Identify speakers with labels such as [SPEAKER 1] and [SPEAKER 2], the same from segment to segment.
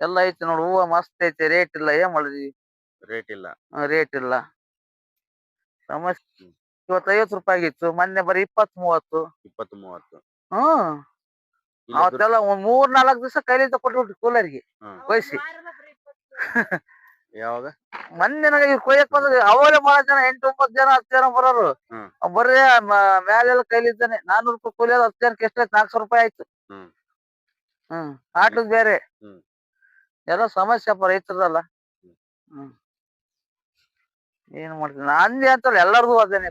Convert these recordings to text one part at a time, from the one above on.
[SPEAKER 1] ಎಲ್ಲ ಐತಿ ನೋಡು. ಹೂವ ಮಸ್ತ್ ಐತಿ. ರೇಟ್ ಇಲ್ಲ. ಏನ್ ಮಾಡಿದ್ವಿ
[SPEAKER 2] ರೇಟ್ ಇಲ್ಲ.
[SPEAKER 1] ರೇಟ್ ಇಲ್ಲ. ಸಮಸ್ಯೆ ಇವತ್ ಐವತ್ತು ರೂಪಾಯಿ ಆಗಿತ್ತು. ಮೊನ್ನೆ ಬರೀ ಇಪ್ಪತ್ ಮೂವತ್ತು
[SPEAKER 2] ಇಪ್ಪತ್ ಮೂವತ್ತು
[SPEAKER 1] ಹ್ಮ್ ಅವತ್ತೆಲ್ಲ ಒಂದ್ ಮೂರ್ ನಾಲ್ಕ್ ದಿವಸ ಕೈಲಿಂದ ಕೊಟ್ಬಿಟ್ಟು ಕೂಲರ್ಗೆ. ಕೊಯ್ಸಿ.
[SPEAKER 2] ಯಾವಾಗ?
[SPEAKER 1] ಮೊನ್ನೆ ನನಗೆ ಕೊಯ್ಯಕ್ ಬಂದ್ರೆ ಅವರೇ ಬಹಳ ಜನ ಎಂಟು ಒಂಬತ್ತು ಜನ ಹತ್ತು ಜನ ಬರೋರು. ಬರ್ರಿ ಬರೀ ಮ್ಯಾಲೆಲ್ಲ ಕೈಲಿದ್ದಾನೆ. ನಾನೂರು ರೂಪಾಯಿ ಕೂಲಿ ಹತ್ತು ಜನಕ್ಕೆ ಎಷ್ಟಾಯ್ತು? ನಾಲ್ಕು ಸಾವಿರ ರೂಪಾಯಿ ಆಯ್ತು.
[SPEAKER 2] ಹ್ಮ್.
[SPEAKER 1] ಹ್ಮ್. ಆಟದ್ ಬೇರೆ.
[SPEAKER 2] ಹ್ಮ್.
[SPEAKER 1] ಎಲ್ಲ ಸಮಸ್ಯೆ ಅಪ್ಪ ರೈತರದಲ್ಲ.
[SPEAKER 2] ಹ್ಮ್.
[SPEAKER 1] ಏನ್ ಮಾಡ್ತೀನಿ ನಂದೇ ಅಂತಲ್ಲ ಎಲ್ಲರದು ಅದೇನೆ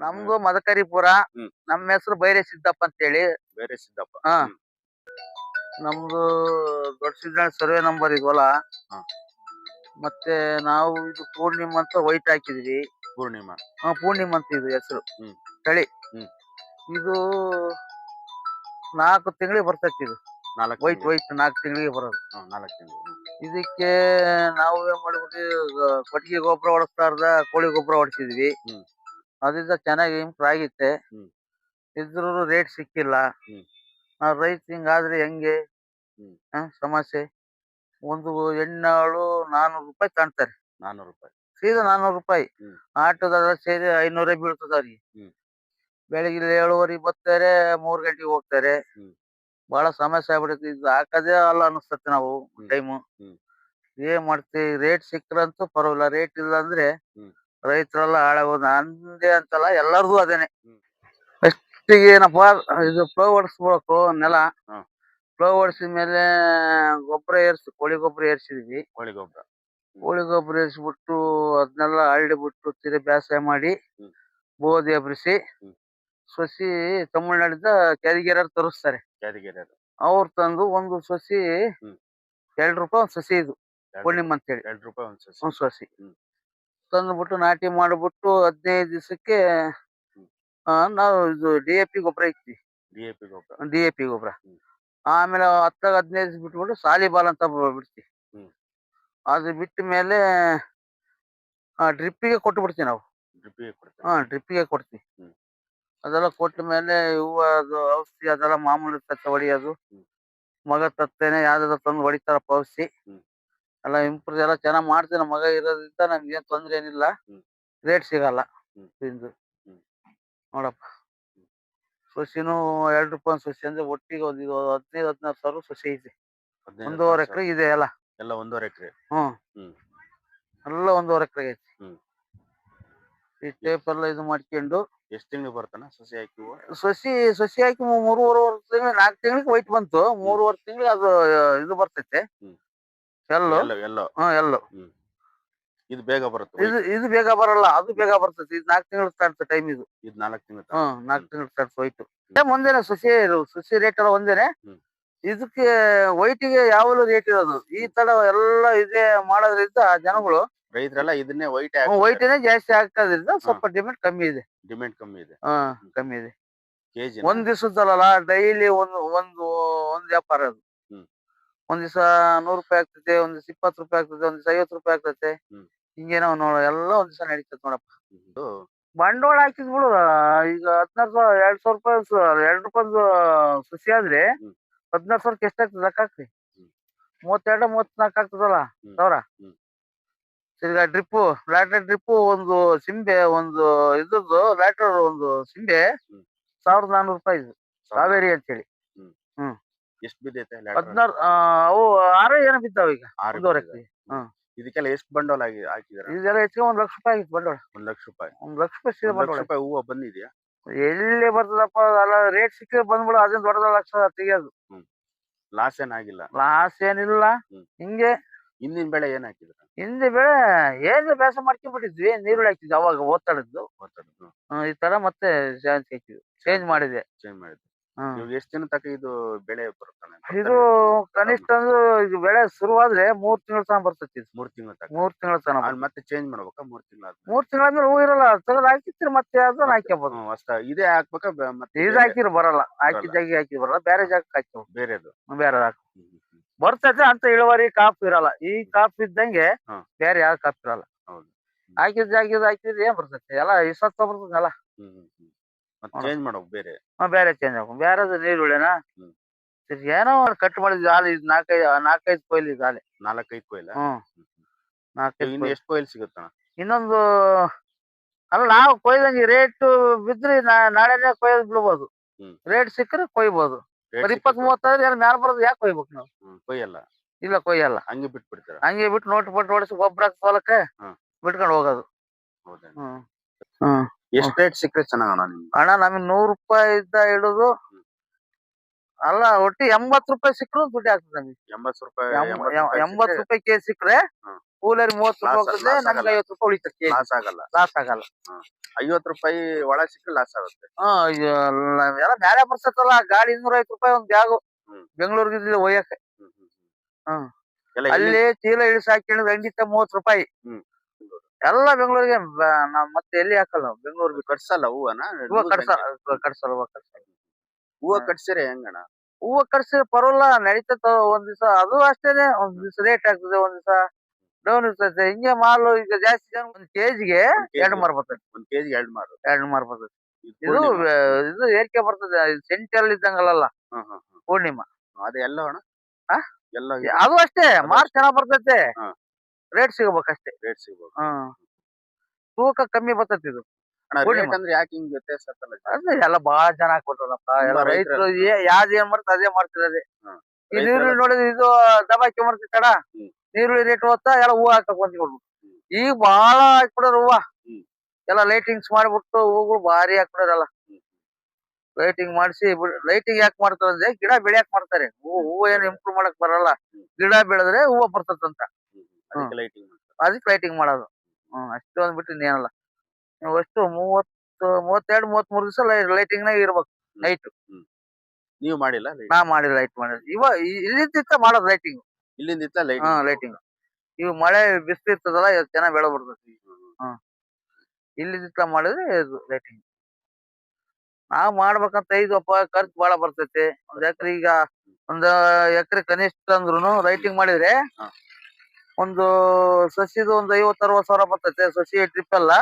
[SPEAKER 1] ನಮ್ದು ಮದಕರಿಪುರ
[SPEAKER 2] ಹ್ಮ್.
[SPEAKER 1] ನಮ್ಮ ಹೆಸರು ಬೈರೆ ಸಿದ್ದಪ್ಪ ಅಂತೇಳಿ.
[SPEAKER 2] ಬೇರೆ ಸಿದ್ದಪ್ಪ
[SPEAKER 1] ಹಾ. ನಮ್ದು ದೊಡ್ಡ ಸಿದ್ದ ಸರ್ವೆ ನಂಬರ್ ಇದ್ವಲ್ಲ?
[SPEAKER 2] ಹಾ.
[SPEAKER 1] ಮತ್ತೆ ನಾವು ಇದು ಪೂರ್ಣಿಮಾ ಅಂತ ವೈಟ್ ಹಾಕಿದ್ವಿ.
[SPEAKER 2] ಪೂರ್ಣಿಮಾ.
[SPEAKER 1] ಹಾ ಪೂರ್ಣಿಮಾ ಅಂತ ಇದು ಹೆಸರು.
[SPEAKER 2] ಹ್ಮ್.
[SPEAKER 1] ತಳಿ.
[SPEAKER 2] ಹ್ಮ್.
[SPEAKER 1] ಇದು ನಾಲ್ಕು ತಿಂಗಳಿಗೆ ಬರ್ತೈತಿ ಇದು.
[SPEAKER 2] ನಾಲ್ಕು
[SPEAKER 1] ವೈಟ್ ವೈಟ್ ನಾಲ್ಕು ತಿಂಗಳಿಗೆ ಬರೋದು.
[SPEAKER 2] ನಾಲ್ಕು ತಿಂಗಳು
[SPEAKER 1] ಇದಕ್ಕೆ ನಾವು ಏನ್ ಮಾಡ್ಬಿಟ್ಟು ಕೊಟ್ಟಿಗೆ ಗೊಬ್ಬರ ಹೊಡಿಸ್ತಾರ್ದ ಕೋಳಿ ಗೊಬ್ಬರ ಹೊಡಿಸಿದ್ವಿ.
[SPEAKER 2] ಹ್ಮ್.
[SPEAKER 1] ಅದರಿಂದ ಚೆನ್ನಾಗಿ ಇಂಪ್ರೂವ್ ಆಗಿತ್ತೆ.
[SPEAKER 2] ಹ್ಮ್.
[SPEAKER 1] ಇದ್ರೂ ರೇಟ್ ಸಿಕ್ಕಿಲ್ಲ.
[SPEAKER 2] ಹ್ಮ್.
[SPEAKER 1] ರೈತ ಹಿಂಗಾದ್ರೆ ಹೆಂಗೆ?
[SPEAKER 2] ಹ್ಮ್.
[SPEAKER 1] ಆ, ಸಮಸ್ಯೆ. ಒಂದು ಎಣ್ಣಾಳು ನಾನೂರು ರೂಪಾಯಿ ಕಾಣ್ತಾರೆ.
[SPEAKER 2] ನಾನೂರು ರೂಪಾಯಿ.
[SPEAKER 1] ಸೀದಾ ನಾನೂರು ರೂಪಾಯಿ.
[SPEAKER 2] ಹ್ಮ್.
[SPEAKER 1] ಆಟೋದೆಲ್ಲ ಸೇರಿ ಐನೂರೇ ಬೀಳ್ತದ ಅವ್ರಿಗೆ
[SPEAKER 2] ಬೆಳಿಗ್ಗೆ
[SPEAKER 1] ಬೆಳಗ್ಗೆ ಏಳುವರೆಗೆ ಬರ್ತಾರೆ ಮೂರ್ ಗಂಟೆಗೆ ಹೋಗ್ತಾರೆ.
[SPEAKER 2] ಹ್ಮ್.
[SPEAKER 1] ಬಹಳ ಸಮಸ್ಯೆ ಆಗ್ಬಿಡುತ್ತೆ. ಇದು ಹಾಕದೇ ಅಲ್ಲ ಅನಿಸ್ತತಿ ನಾವು
[SPEAKER 2] ಟೈಮ್
[SPEAKER 1] ಟೈಮು.
[SPEAKER 2] ಹ್ಮ್.
[SPEAKER 1] ಏನ್ ಮಾಡ್ತೀವಿ? ರೇಟ್ ಸಿಕ್ಕ್ರಂತೂ ಪರವಾಗಿಲ್ಲ. ರೇಟ್ ಇಲ್ಲ ಅಂದ್ರೆ
[SPEAKER 2] ಹ್ಮ್.
[SPEAKER 1] ರೈತರೆಲ್ಲ ಹಾಳಾಗೋದು. ನಂದೇ ಅಂತಲ್ಲ ಎಲ್ಲಾರ್ದು ಅದೇನೆ.
[SPEAKER 2] ಹ್ಮ್.
[SPEAKER 1] ಫಸ್ಟಿಗೆ ಏನಪ್ಪಾ ಇದು ಪ್ಲೋ ಹೊಡಿಸ್ಬೇಕು ನೆಲ
[SPEAKER 2] ಹಾ.
[SPEAKER 1] ಪ್ಲೋ ಹೊಡಿಸಿದ ಮೇಲೆ ಗೊಬ್ಬರ ಏರ್ಸಿ ಕೋಳಿ ಗೊಬ್ಬರ ಏರ್ಸಿದ್ವಿ.
[SPEAKER 2] ಕೋಳಿ ಗೊಬ್ಬರ.
[SPEAKER 1] ಕೋಳಿ ಗೊಬ್ಬರ ಏರ್ಸ್ಬಿಟ್ಟು ಅದನ್ನೆಲ್ಲ ಅರಳಿ ಬಿಟ್ಟು ತಿರ ಬೇಸಾಯ ಮಾಡಿ
[SPEAKER 2] ಬೋದಿ
[SPEAKER 1] ಬೋಧಿ ಎಬ್ರಿಸಿ ಸಸಿ ತಮಿಳ್ನಾಡಿಂದ ತರಸ್ತಾರೆ ತರಿಸ್ತಾರೆ.
[SPEAKER 2] ಕ್ಯಾದಿಗೆರೆ ಅದು
[SPEAKER 1] ಅವ್ರು ತಂದು ಒಂದು ಸಸಿ ಎರಡ್ ರೂಪಾಯಿ ಒಂದ್ ಸಸಿ ಇದು
[SPEAKER 2] ಎರಡು
[SPEAKER 1] ಅಂತ ಅಂತೇಳಿ.
[SPEAKER 2] ಎರಡು ರೂಪಾಯಿ ಒಂದು ಸಸಿ.
[SPEAKER 1] ಒಂದು ಸಸಿ. ತಂದ್ಬಿಟ್ಟು ನಾಟಿ ಮಾಡ್ಬಿಟ್ಟು ಹದಿನೈದು ದಿವಸಕ್ಕೆ. ನಾವು ಇದು ಡಿ ಎ ಪಿ ಗೊಬ್ಬರ ಇಕ್ತಿ
[SPEAKER 2] ಡಿ ಎ ಪಿ ಗೊಬ್ಬರ.
[SPEAKER 1] ಡಿ ಎ ಪಿ ಗೊಬ್ಬರ. ಆಮೇಲೆ ಹತ್ತಾಗ ಹದಿನೈದು ದಿವಸ ಬಿಟ್ಬಿಟ್ಟು ಸಾಲಿಬಾಲ್ ಅಂತ ಬಿಡ್ತೀವಿ. ಅದು ಬಿಟ್ಟ ಮೇಲೆ ಡ್ರಿಪ್ಪಿಗೆ ಕೊಟ್ಟು ಬಿಡ್ತೀವಿ ನಾವು ಹಾ ಡ್ರಿಪ್ಪಿಗೆ ಕೊಡ್ತೀವಿ. ಅದೆಲ್ಲ ಕೊಟ್ಟ ಮೇಲೆ ಹೂವು ಅದು ಔಷಧಿ ಅದೆಲ್ಲ ಮಾಮೂಲಿ ತತ್ತ ಹೊಡಿಯೋದು. ಮಗ ತತ್ತೇನೆ ಯಾವ್ದಾದ್ರು ತಂದು ಹೊಡಿತಾರಪ್ಪ ಔಷಧಿ. ಎಲ್ಲ ಇಂಪ್ರೂವ್ ಎಲ್ಲ ಚೆನ್ನಾಗಿ ಮಾಡ್ತೀನಿ ನಮ್ಮ ಮಗ ಇರೋದ್ರಿಂದ ನಮ್ಗೆ ಏನ್ ತೊಂದ್ರೆ ಏನಿಲ್ಲ. ರೇಟ್ ಸಿಗಲ್ಲ. ತಿಂದು. ನೋಡಪ್ಪ. ಸೊಸಿನೂ ಎರಡು ರೂಪಾಯಿ ಸೊಸಿ ಅಂದ್ರೆ ಒಟ್ಟಿಗೆ ಒಂದು ಇದು ಹದಿನೈದು ಹದಿನಾರು ಸಾವಿರ ಸಸಿ ಐತಿ ಒಂದೂವರೆ ಎಕರೆ ಇದೆ ಎಲ್ಲ.
[SPEAKER 2] ಎಲ್ಲ ಒಂದೂವರೆ ಎಕರೆ.
[SPEAKER 1] ಹ್ಮ್
[SPEAKER 2] ಹ್ಮ್.
[SPEAKER 1] ಎಲ್ಲ ಒಂದೂವರೆ ಎಕರೆ ಐತಿ.
[SPEAKER 2] ಹ್ಮ್.
[SPEAKER 1] ಈ ಟೇಪ್ ಎಲ್ಲ ಇದು ಮಾಡ್ಕೊಂಡು
[SPEAKER 2] ಎಷ್ಟು ತಿಂಗಳು ಬರ್ತಾನ ಸಸಿ ಹಾಕಿ
[SPEAKER 1] ಸಸಿ ಸಸಿ ಹಾಕಿ ಮೂ- ಮೂರುವರೆ ತಿಂಗಳು ನಾಲ್ಕು ತಿಂಗಳಿಗೆ ವೈಟ್ ಬಂತು. ಮೂರುವರೆ ತಿಂಗಳಿಗೆ ಅದು ಇದು ಬರ್ತೈತೆ.
[SPEAKER 2] ಹ್ಮ್.
[SPEAKER 1] ಎಲ್ಲು
[SPEAKER 2] ಎಲ್ಲೋ ಎಲ್ಲೋ
[SPEAKER 1] ಹ್ಮ್ ಎಲ್ಲೋ
[SPEAKER 2] ಹ್ಮ್. ಇದು ಬೇಗ ಬರುತ್ತೆ
[SPEAKER 1] ಇದು ಇದು ಬೇಗ ಬರಲ್ಲ ಅದು ಬೇಗ ಬರ್ತೈತಿ ಇದು ನಾಲ್ಕು ತಿಂಗಳು ಸ್ಟಾರ್ಟ್ ಟೈಮ್ ಇದು.
[SPEAKER 2] ಇದು ನಾಲ್ಕು ತಿಂಗಳು
[SPEAKER 1] ಹ್ಮ್ ನಾಲ್ಕು ತಿಂಗಳು ಸ್ಟಾರ್ಟ್ ಹೋಯ್ತು. ಒಂದೇನೆ ಸಸಿ ಸೊಸಿ ರೇಟ್ ಎಲ್ಲ ಒಂದೇನೆ. ಇದಕ್ಕೆ ವೈಟಿಗೆ ಯಾವಾಗಲೂ ರೇಟ್ ಇರೋದು. ಈ ತರ ಎಲ್ಲ ಇದೇ ಮಾಡೋದ್ರಿಂದ ಜನಗಳು
[SPEAKER 2] ರೈತರೆಲ್ಲ ಇದನ್ನೇ ವೈಟ್
[SPEAKER 1] ವೈಟ್ನೇ ಜಾಸ್ತಿ ಆಗ್ತದ್ರಿಂದ ಸ್ವಲ್ಪ ಡಿಮ್ಯಾಂಡ್ ಕಮ್ಮಿ ಇದೆ.
[SPEAKER 2] ಡಿಮ್ಯಾಂಡ್ ಕಮ್ಮಿ ಇದೆ.
[SPEAKER 1] ಹಾ ಕಮ್ಮಿ ಇದೆ.
[SPEAKER 2] ಕೆಜಿ
[SPEAKER 1] ಒಂದ್ ದಿವಸದಲ್ಲ ಡೈಲಿ ಒಂದು ಒಂದು ಒಂದ್ ವ್ಯಾಪಾರ ಅದು. ಒಂದ್ ದಿವಸ ನೂರ್ ರೂಪಾಯಿ ಆಗ್ತೈತೆ ಒಂದ್ ದಿವಸ ಇಪ್ಪತ್ತು ರೂಪಾಯಿ ಆಗ್ತೈತೆ ಒಂದ್ ದಿವಸ ಐವತ್ತು ರೂಪಾಯಿ ಆಗ್ತೈತೆ
[SPEAKER 2] ಹ್ಮ್.
[SPEAKER 1] ಹಿಂಗೆ ನಾವು ನೋಡ ಎಲ್ಲ ಒಂದ್ ದಿವಸ ನಡೀತೈತೆ ನೋಡಪ್ಪ. ಬಂಡವಾಳ ಹಾಕಿದ್ ಬಿಡು ಈಗ ಹದಿನಾರು ಸಾವಿರ ಎರಡ್ ಸಾವಿರ ರೂಪಾಯಿ ಎರಡ್ ರೂಪಾಯಿ ಸಸಿ ಆದ್ರೆ
[SPEAKER 2] ಹ್ಮ್.
[SPEAKER 1] ಹದಿನಾರು ಸಾವಿರಕ್ಕೆ ಎಷ್ಟಾಗ್ತದೆ ಹಾಕ್ರಿ.
[SPEAKER 2] ಹ್ಮ್.
[SPEAKER 1] ಮೂವತ್ತೆರಡು ಮೂವತ್ನಾಲ್ಕು ಆಗ್ತದಲ್ಲ
[SPEAKER 2] ಹ್ಮ್.
[SPEAKER 1] ಸಾವಿರ?
[SPEAKER 2] ಹ್ಮ್.
[SPEAKER 1] ತಿರ್ಗಾ ಡ್ರಿಪ್ಪು ಲ್ಯಾಟ್ರ್ ಡ್ರಿಪ್ಪು ಒಂದು ಸಿಂಬೆ ಒಂದು ಇದ್ರದ್ದು ಲ್ಯಾಟ್ರ್ ಒಂದು ಸಿಂಬೆ ಸಾವಿರದ ನಾನ್ನೂರು ರೂಪಾಯಿ ಇದು ಕಾವೇರಿ ಅಂತೇಳಿ.
[SPEAKER 2] ಎಷ್ಟು ಬಿದ್ದೈತೆ
[SPEAKER 1] ಹದಿನಾರು ಅವು ಆರು ಏನೋ ಬಿದ್ದಾವ ಈಗ
[SPEAKER 2] ಆರು
[SPEAKER 1] ಒಂದೂವರೆ ಹ್ಮ್.
[SPEAKER 2] ಇದಕ್ಕೆಲ್ಲ ಎಷ್ಟು ಬಂಡವಾಳ ಆಗಿ ಹಾಕಿದಾರೆ?
[SPEAKER 1] ಇದೆಲ್ಲ ಹೆಚ್ಚಿಗೆ ಒಂದ್ ಲಕ್ಷ ರೂಪಾಯಿ ಆಗಿತ್ತು ಬಂಡವಾಳ.
[SPEAKER 2] ಒಂದ್ ಲಕ್ಷ ರೂಪಾಯಿ.
[SPEAKER 1] ಒಂದ್ ಲಕ್ಷ ರೂಪಾಯಿ ಸಿಗ
[SPEAKER 2] ಒಂದ್ ಲಕ್ಷ
[SPEAKER 1] ಬಂಡವಾಳ.
[SPEAKER 2] ರೂಪಾಯಿ ಹೂವು ಬಂದಿದ್ಯಾ?
[SPEAKER 1] ಎಲ್ಲಿ ಬರ್ತದಪ್ಪ ಅಲ್ಲ ರೇಟ್ ಸಿಕ್ಕಿ ಬಂದ್ಬಿಡು ಅದನ್ನ ದೊಡ್ಡದ ಲಕ್ಷ ತೆಗಿಯೋದು.
[SPEAKER 2] ಲಾಸ್ ಏನಾಗಿಲ್ಲ
[SPEAKER 1] ಲಾಸ್ ಏನಿಲ್ಲ.
[SPEAKER 2] ಹ್ಮ್.
[SPEAKER 1] ಹಿಂಗೆ
[SPEAKER 2] ಹಿಂದಿನ ಬೆಳೆ ಏನ್ ಹಾಕಿದ್ರ?
[SPEAKER 1] ಹಿಂದಿನ ಬೆಳೆ ಏನ್ ಬೇಸ ಮಾಡ್ಕೊಂಡ್ಬಿಟ್ಟಿದ್ವಿ. ನೀರುಳ್ಳಿ ಹಾಕ್ತಿದ್ವಿ ಅವಾಗ ಓದ್ತಾಡದ್ದು ಹ್ಮ್, ಈ ತರ ಮತ್ತೆ ಚೇಂಜ್ ಹಾಕಿದ್ವಿ. ಚೇಂಜ್ ಮಾಡಿದೆ
[SPEAKER 2] ಚೇಂಜ್ ಮಾಡಿದ್ರು ಇವಾಗ ಎಷ್ಟು ದಿನ ತಕ ಇದು ಬೆಳೆ ಬರ್ತಾನೆ
[SPEAKER 1] ಇದು ಕನಿಷ್ಠ ಅಂದ್ರೆ ಇದು ಬೆಳೆ ಶುರುವಾದ್ರೆ ಮೂರ್ ತಿಂಗಳ ತನ ಬರ್ತೈತಿ ಇದು.
[SPEAKER 2] ಮೂರ್ ತಿಂಗಳ ತನಕ
[SPEAKER 1] ಮೂರ್ ತಿಂಗಳ
[SPEAKER 2] ಅಲ್ಲಿ ಮತ್ತೆ ಚೇಂಜ್ ಮಾಡ್ಬೇಕಾ? ಮೂರ್ ತಿಂಗಳ
[SPEAKER 1] ಮೂರ್ ತಿಂಗಳಾದ್ಮೇಲೆ ಹೂ ಇರಲ್ಲ. ತೆಗೆದು ಹಾಕಿರ್ತೀರಿ ಮತ್ತೆ ಅದನ್ನ ಹಾಕ್ಯಬೋದು.
[SPEAKER 2] ನಾವು ಹೊಸ ಇದೇ ಹಾಕ್ಬೇಕಾ? ಬೆ- ಮತ್ತೆ
[SPEAKER 1] ಇದು
[SPEAKER 2] ಬೇರೆ-
[SPEAKER 1] ಹಾಕಿರ್ ಬರಲ್ಲ. ಹಾಕಿದ ಜಾಗ ಹಾಕಿ ಬರಲ್ಲ. ಬೇರೆ ಜಾಗಕ್ಕೆ ಹಾಕಿ
[SPEAKER 2] ಬೇರೆದು.
[SPEAKER 1] ಬೇರೆ ಹಾಕ್. ಬರ್ತೈತೆ ಅಂತ ಇಳುವರಿ ಕಾಪ್ ಇರಲ್ಲ. ಈ ಕಾಪ್ ಇದ್ದಂಗೆ. ಬೇರೆ ಯಾವ ಕಾಪ್ ಇರಲ್ಲ. ಹಾಕಿದ್ ಜಾಗಿದ್ ಹಾಕಿದ್ರೆ ಏನ್ ಬರ್ತೈತಿ? ಎಲ್ಲ ಇಸತ್ ಬರ್ತದಲ್ಲ.
[SPEAKER 2] ಹ್ಮ್ ಹ್ಮ್ ಹ್ಮ್. ಮತ್ತೆ
[SPEAKER 1] ಹಾ.
[SPEAKER 2] ಚೇಂಜ್ ಮಾಡ್ಬೇಕು ಬೇರೆ.
[SPEAKER 1] ಹಾ ಬೇರೆ ಚೇಂಜ್ ಹಾಕು ಬೇರೆ ನೀರುಳ್ಳಿನ
[SPEAKER 2] ಹ್ಮ್.
[SPEAKER 1] ಏನೋ ಒಂದ್ ಕಟ್ ಮಾಡಿದ್ವಿ ಹಾಲು ಇದು ನಾಲ್ಕೈದು ನಾಲ್ಕೈದು ಕೊಯ್ಲು ಇದು ಹಾಲೆ.
[SPEAKER 2] ನಾಲ್ಕೈದು ಕೊಯ್ಲ
[SPEAKER 1] ಹ್ಮ್. ನಾಲ್ಕೈದು
[SPEAKER 2] ಇನ್ನು
[SPEAKER 1] ಕೊಯ್ಲು
[SPEAKER 2] ಎಷ್ಟು ಕೊಯ್ಲ್ ಸಿಗುತ್ತಣ್ಣ?
[SPEAKER 1] ಇನ್ನೊಂದು ಅಲ್ಲ ನಾವು ಕೊಯ್ದಂಗೆ ರೇಟ್ ಬಿದ್ರಿ ನಾಳೆನೆ ಕೊಯ್ದು ಬಿಡ್ಬೋದು.
[SPEAKER 2] ಹ್ಮ್.
[SPEAKER 1] ರೇಟ್ ಸಿಕ್ಕರೆ ಕೊಯ್ಬೋದು.
[SPEAKER 2] Rate
[SPEAKER 1] ಬರೀ
[SPEAKER 2] ಸಿಕ್ಕುತ್ತೆ?
[SPEAKER 1] ಮೂವತ್ತಾದ್ರೆ ಏನ್ ಮ್ಯಾಲ ಬರೋದು ಯಾಕೆ ಕೊಯ್ಬೇಕು ನಾವು?
[SPEAKER 2] ಹ್ಮ್, ಕೊಯ್ಯಲ್ಲ.
[SPEAKER 1] ಇಲ್ಲ ಕೊಯ್ಯಲ್ಲ.
[SPEAKER 2] ಹಂಗೆ ಬಿಟ್ಬಿಡ್ತೀರ?
[SPEAKER 1] ಹಂಗೆ ಬಿಟ್ಟು ನೋಟ್ ಪಟ್ಟು ಹೊಡಿಸಿ ಗೊಬ್ಬರ ಹಾಕಿ ಹೊಲಕ್ಕೆ
[SPEAKER 2] ಹ್ಮ್.
[SPEAKER 1] ಬಿಟ್ಕೊಂಡು ಹೋಗೋದು.
[SPEAKER 2] ಹೌದಾ
[SPEAKER 1] ಹ್ಮ್. ಹ್ಮ್.
[SPEAKER 2] ಎಷ್ಟ್ ರೇಟ್ ಸಿಕ್ಕರೆ ಅಣ್ಣ ನಿಮ್ಗೆ
[SPEAKER 1] ಅಣ್ಣ ನಮಗೆ ನೂರು ರೂಪಾಯಿ ಇದ್ದ ಹಿಡಿದು. ಅಲ್ಲ ಒಟ್ಟು ಎಂಬತ್ ರೂಪಾಯಿ ಸಿಕ್ಕರು ದುಡ್ಡು ಆಗ್ತದೆ ನಮಗೆ
[SPEAKER 2] ಎಂಬತ್ ರೂಪಾಯಿ
[SPEAKER 1] ಎಂಬತ್ ರೂಪಾಯಿ ಕೆಜಿ ಸಿಕ್ಕರೆ. ಕೂಲರಿ ಮೂವತ್ತು ರೂಪಾಯಿ
[SPEAKER 2] Loss-
[SPEAKER 1] ಹೋಗ್ತದೆ
[SPEAKER 2] loss
[SPEAKER 1] ನಮ್ಗೆ
[SPEAKER 2] ಆಗಲ್ಲ.
[SPEAKER 1] ಐವತ್ತು ರೂಪಾಯಿ ಉಳಿತದೆ ಕೆಜಿ
[SPEAKER 2] ಲಾಸ್ ಆಗಲ್ಲ
[SPEAKER 1] ಲಾಸ್ ಆಗಲ್ಲ
[SPEAKER 2] ಐವತ್ ರೂಪಾಯಿ ಒಳಗ್ ಸಿಕ್ಕ ಲಾಸ್ ಆಗುತ್ತೆ
[SPEAKER 1] ಹ್ಮ್ ಬರ್ಸತ್ತಲ್ಲ ಎಲ್ಲ ಎಲ್ಲ ಬ್ಯಾರೆ ಬರ್ತೈತಲ್ಲ ಗಾಡಿ ಇನ್ನೂರ ಐವತ್ತು ರೂಪಾಯಿ ಒಂದ್ ಬ್ಯಾಗು
[SPEAKER 2] ಹ್ಮ್.
[SPEAKER 1] ಬೆಂಗಳೂರಿಗೆ ಇದ್ದಿಲ್ಲ ಒಯ್ಯಕ್ಕೆ
[SPEAKER 2] ಹ್ಮ್, ಹ್ಮ್,
[SPEAKER 1] ಹ್ಮ್.
[SPEAKER 2] ಹ್ಮ್. ಎಲ್ಲ ಎಲ್ಲಿ
[SPEAKER 1] ಅಲ್ಲಿ ಚೀಲ ಇಳಿಸಿ ಹಾಕಿದ್ರೆ ಖಂಡಿತ ಮೂವತ್ತು ರೂಪಾಯಿ
[SPEAKER 2] ಹ್ಮ್.
[SPEAKER 1] ಎಲ್ಲ ಬೆಂಗಳೂರಿಗೆ ನಾವ್ ಮತ್ತೆ ಎಲ್ಲಿ ಹಾಕಲ್ಲ ಬೆಂಗಳೂರಿಗೆ
[SPEAKER 2] ಕಟ್ಸಲ್ಲ ಹೂವನ
[SPEAKER 1] ಹೂವ ಕಟ್ಸಲ್ಲ. ಕಟ್ಸಲ್ಲ ಹೂವ ಕಟ್ಸಲ್ಲ.
[SPEAKER 2] ಹೂವ ಕಟ್ಸಿರೆ ಹೆಂಗಣ
[SPEAKER 1] ಹೂವ ಕಟ್ಸಿದ್ರೆ ಪರವಾಗಿಲ್ಲ ನಡೀತದ ಒಂದ್ ದಿವಸ. ಅದು ಅಷ್ಟೇನೆ ಒಂದ್ ದಿವಸ ರೇಟ್ ಆಗ್ತದೆ ಒಂದ್ ದಿವಸ. ಡೌನ್ ಇರ್ತದೆ ಹಿಂಗೆ ಮಾಲು ಈಗ ಜಾಸ್ತಿ ಜನ ಒಂದ್ ಕೆಜಿಗೆ ಎರಡು ಮಾರು ಬರ್ತದೆ
[SPEAKER 2] ಒಂದ್ ಕೆಜಿಗೆ ಎರಡು ಮಾರು.
[SPEAKER 1] ಎರಡು ಮಾರು ಬರ್ತದೆ
[SPEAKER 2] ಇದು
[SPEAKER 1] ಇದು. ಏರಿಕೆ ಬರ್ತದೆ. ಸೆಂಟರ್ ಇದ್ದಂಗಲ್ಲ
[SPEAKER 2] ಹ್ಮ್, ಹ್ಮ್.
[SPEAKER 1] ಪೂರ್ಣಿಮಾ.
[SPEAKER 2] ಅದು ಎಲ್ಲ ಅಣ್ಣ?
[SPEAKER 1] ಅದು ಅಷ್ಟೇ ಮಾರ್ ಚೆನ್ನಾಗ್ ಬರ್ತೈತೆ. ರೇಟ್ ಸಿಗಬೇಕಷ್ಟೇ.
[SPEAKER 2] ರೇಟ್ ಸಿಗ್ಬೋದು
[SPEAKER 1] ಹ್ಮ್. ತೂಕ ಕಮ್ಮಿ ಬರ್ತೈತಿ ಇದು.
[SPEAKER 2] ರೇಟ್ ಅಂದ್ರೆ ಯಾಕೆ ಹಿಂಗ್ ವ್ಯತ್ಯಾಸ ಆಗ್ತಲ್ಲ
[SPEAKER 1] ಅಂದ್ರೆ ಎಲ್ಲ ಬಹಳ ಜನ ಎಲ್ಲ
[SPEAKER 2] ತುಂಬಾ
[SPEAKER 1] ರೈತರು ಯಾವ್ದು ಏನ್ ಮಾಡ್ತಾರೆ ಅದೇ ಮಾಡ್ತಿರೋದೆ. ಈ ನೀರುಳ್ಳಿ ನೋಡಿದ್ರೆ ಇದು ದಬಾಕಿ ಮಾಡ್ತಿತ್ತಡ
[SPEAKER 2] ಕಡ
[SPEAKER 1] ಈರುಳ್ಳಿ ರೇಟ್ ಹೋಗ್ತಾ ಎಲ್ಲ ಹೂವು ಹಾಕಕ್ ಬಂದ್ಬಿಡ್ಬೇಕು
[SPEAKER 2] ಹ್ಮ್.
[SPEAKER 1] ಈಗ ಬಹಳ ಹಾಕ್ಬಿಡೋರು ಹೂವ.
[SPEAKER 2] ಹ್ಮ್.
[SPEAKER 1] ಎಲ್ಲ ಲೈಟಿಂಗ್ಸ್ ಮಾಡ್ಬಿಟ್ಟು ಹೂಗಳು ಭಾರಿ ಹಾಕ್ಬಿಡೋರಲ್ಲ. ಲೈಟಿಂಗ್ ಮಾಡಿಸಿ ಲೈಟಿಂಗ್ ಯಾಕೆ ಮಾಡ್ತಾರೆ ಅಂದ್ರೆ ಗಿಡ ಬೆಳೆಯಕ್ ಮಾಡ್ತಾರೆ. ಹೂವು ಹೂವು ಏನು ಇಂಪ್ರೂವ್ ಮಾಡಕ್ ಬರಲ್ಲ. ಗಿಡ ಬೆಳೆದ್ರೆ ಹೂವು ಬರ್ತದಂತ.
[SPEAKER 2] ಅದಕ್ಕೆ ಲೈಟಿಂಗ್
[SPEAKER 1] ಅದಕ್ಕೆ ಲೈಟಿಂಗ್ ಮಾಡೋದು. ಹ್ಮ್ ಅಷ್ಟು ಅಂದ್ಬಿಟ್ಟು ಇನ್ನೇನಲ್ಲ. ನೀವು ಅಷ್ಟು ಮೂವತ್ತು ಮೂವತ್ತೆರಡು ಮೂವತ್ಮೂರು ದಿವಸ ಲೈಟಿಂಗ್ ನಾಗ ಇರ್ಬೇಕು ನೈಟ್
[SPEAKER 2] ನೀವು ಮಾಡಿಲ್ಲ
[SPEAKER 1] ನಾ ಮಾಡಿಲ್ಲ ಲೈಟ್ ಮಾಡಿಲ್ಲ. ಇವ ಇಲ್ಲಿಂದ ಮಾಡೋದು ಲೈಟಿಂಗ್
[SPEAKER 2] ಇಲ್ಲಿಂದ ಲೈಟಿಂಗ್
[SPEAKER 1] ಇವು ಮಳೆ ಬಿಸ್ತಿರ್ತದಲ್ಲ ಇರ್ತದಲ್ಲ ಚೆನ್ನಾಗಿ ಬೆಳೆ ಬರ್ತೈತಿ ಇಲ್ಲಿಂದ ಮಾಡಿದ್ರೆ ಇದು ಲೈಟಿಂಗ್ ನಾವ್ ಮಾಡ್ಬೇಕಂತ ಐದಪ್ಪ ಖರ್ಚು ಬಾಳ ಬರ್ತೈತಿ. ಒಂದ್ ಎಕರೆ ಈಗ ಒಂದ್ ಎಕರೆ ಕನಿಷ್ಠ ಅಂದ್ರುನು ಲೈಟಿಂಗ್ ಮಾಡಿದ್ರೆ. ಒಂದು ಸಸಿದು ಒಂದ್ ಐವತ್ ಅರವತ್ ಸಾವಿರ ಬರ್ತೈತೆ ಸಸಿ ಟ್ರಿಪ್ ಎಲ್ಲ.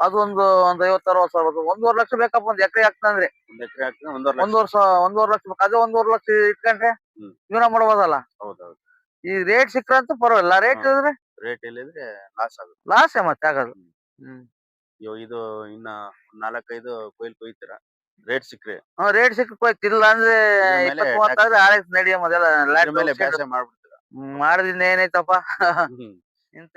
[SPEAKER 1] ಅದು ಒಂದು ಒಂದ್ ಐವತ್ ಅರವತ್ ಸಾವಿರ ಬರ್ತದೆ. ಒಂದೂವರೆ ಲಕ್ಷ ಬೇಕಪ್ಪ ಒಂದ್ ಎಕರೆ
[SPEAKER 2] ಹಾಕಿದ್ರೆ ಒಂದೂವರೆ
[SPEAKER 1] ಒಂದೂವರೆ ಸಾವಿರ ಒಂದೂವರೆ ಲಕ್ಷ ಬೇಕು. ಅದೇ ಒಂದೂವರೆ ಲಕ್ಷ ಇಟ್ಕೊಂಡ್ರೆ. ಜೀವನ ಮಾಡ್ಬೋದಲ್ಲ?
[SPEAKER 2] ಹೌದೌದು.
[SPEAKER 1] ಈ ರೇಟ್ ಸಿಕ್ಕ್ರಂತೂ ಪರವಾಗಿಲ್ಲ. ರೇಟ್
[SPEAKER 2] ಹಾ.
[SPEAKER 1] ಇದ್ರೆ
[SPEAKER 2] ರೇಟ್ ಇಲ್ಲಿದ್ರೆ ಲಾಸ್ ಆಗುತ್ತೆ.
[SPEAKER 1] ಲಾಸ್ ಮತ್ತೆ ಆಗೋದು. ಹ್ಮ್.
[SPEAKER 2] ಇದು ಇನ್ನ ನಾಲ್ಕೈದು ಕೊಯ್ಲ್ ಕೊಯ್ತೀರಾ? ರೇಟ್ ಸಿಕ್ಕ್ರೆ.
[SPEAKER 1] ರೇಟ್ ಸಿಕ್ಕೋಯ್ತಿಲ್ಲ ಅಂದ್ರೆ ಇಪ್ಪತ್ತ್ ಮೂವತ್ತಾದ್ರೆ ಆಳೆ ನಡೆಯ ಮೊದಲ
[SPEAKER 2] ಮಾಡ್ಬಿಡ್ತೀರಾ?
[SPEAKER 1] ಮಾಡಿದಿಂದ ಏನೈತಪ್ಪ
[SPEAKER 2] ಎಂತ
[SPEAKER 1] ಇಂತ